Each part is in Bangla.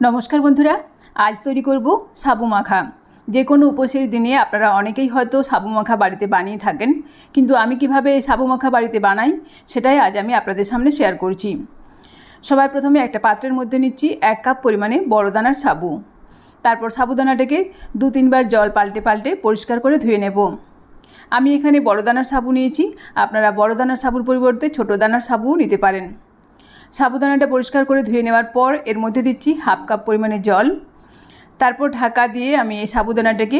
নমস্কার বন্ধুরা, আজ তৈরি করব সাবু মাখা। যে কোনো উপোসের দিনে আপনারা অনেকেই হয়তো সাবু মাখা বাড়িতে বানিয়ে থাকেন, কিন্তু আমি কীভাবে সাবু মাখা বাড়িতে বানাই সেটাই আজ আমি আপনাদের সামনে শেয়ার করছি। সবার প্রথমে একটা পাত্রের মধ্যে নিচ্ছি এক কাপ পরিমাণে বড় দানার সাবু। তারপর সাবুদানাটাকে দু তিনবার জল পাল্টে পাল্টে পরিষ্কার করে ধুয়ে নেব। আমি এখানে বড় দানার সাবু নিয়েছি, আপনারা বড় দানার সাবুর পরিবর্তে ছোটো দানার সাবুও নিতে পারেন। সাবুদানাটা পরিষ্কার করে ধুয়ে নেওয়ার পর এর মধ্যে দিচ্ছি হাফ কাপ পরিমাণে জল। তারপর ঢাকা দিয়ে আমি এই সাবুদানাটাকে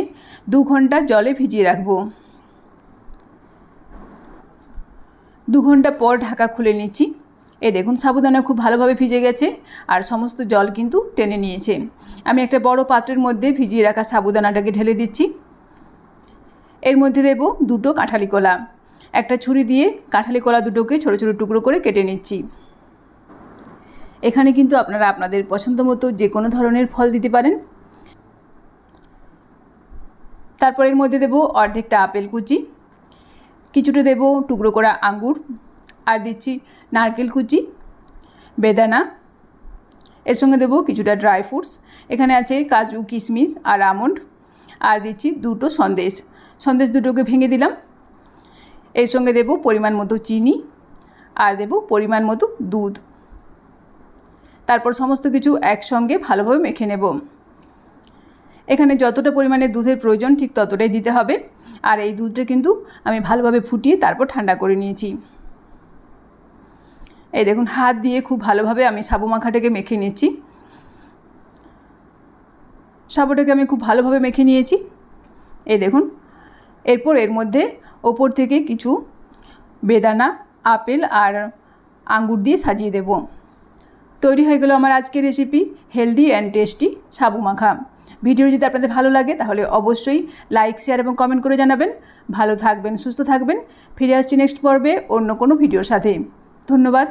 দু ঘণ্টা জলে ভিজিয়ে রাখব। দু ঘণ্টা পর ঢাকা খুলে নিচ্ছি। এ দেখুন সাবুদানা খুব ভালোভাবে ভিজে গেছে আর সমস্ত জল কিন্তু টেনে নিয়েছে। আমি একটা বড় পাত্রের মধ্যে ভিজিয়ে রাখা সাবুদানাটাকে ঢেলে দিচ্ছি। এর মধ্যে দেব দুটো কাঁঠালি কলা। একটা ছুরি দিয়ে কাঁঠালি কলা দুটোকে ছোটো ছোটো টুকরো করে কেটে নিচ্ছি। এখানে কিন্তু আপনারা আপনাদের পছন্দ মতো যে কোনো ধরনের ফল দিতে পারেন। তারপর এর মধ্যে দেবো অর্ধেকটা আপেল কুচি, কিছুটা দেবো টুকরো করা আঙ্গুর, আর দিচ্ছি নারকেল কুচি, বেদানা, এর সঙ্গে দেবো কিছুটা ড্রাই ফ্রুটস, এখানে আছে কাজু, কিশমিশ আর আমন্ড, আর দিচ্ছি দুটো সন্দেশ। সন্দেশ দুটোকে ভেঙে দিলাম। এর সঙ্গে দেব পরিমাণ মতো চিনি, আর দেব পরিমাণ মতো দুধ। তারপর সমস্ত কিছু একসঙ্গে ভালোভাবে মেখে নেব। এখানে যতটা পরিমাণে দুধের প্রয়োজন ঠিক ততটাই দিতে হবে। আর এই দুধটা কিন্তু আমি ভালোভাবে ফুটিয়ে তারপর ঠান্ডা করে নিয়েছি। এই দেখুন, হাত দিয়ে খুব ভালোভাবে আমি সাবু মাখাটাকে মেখে নিচ্ছি সাবুটাকে আমি খুব ভালোভাবে মেখে নিয়েছি। এই দেখুন, এরপর এর মধ্যে ওপর থেকে কিছু বেদানা, আপেল আর আঙ্গুর দিয়ে সাজিয়ে দেবো। তৈরি হয়ে গেলো আমার আজকের রেসিপি হেলদি অ্যান্ড টেস্টি সাবু মাখা ভিডিও যদি আপনাদের ভালো লাগে, তাহলে অবশ্যই লাইক শেয়ার এবং কমেন্ট করে জানাবেন। ভালো থাকবেন, সুস্থ থাকবেন। ফিরে আসছি নেক্সট পর্বে অন্য কোনো ভিডিওর সাথে। ধন্যবাদ।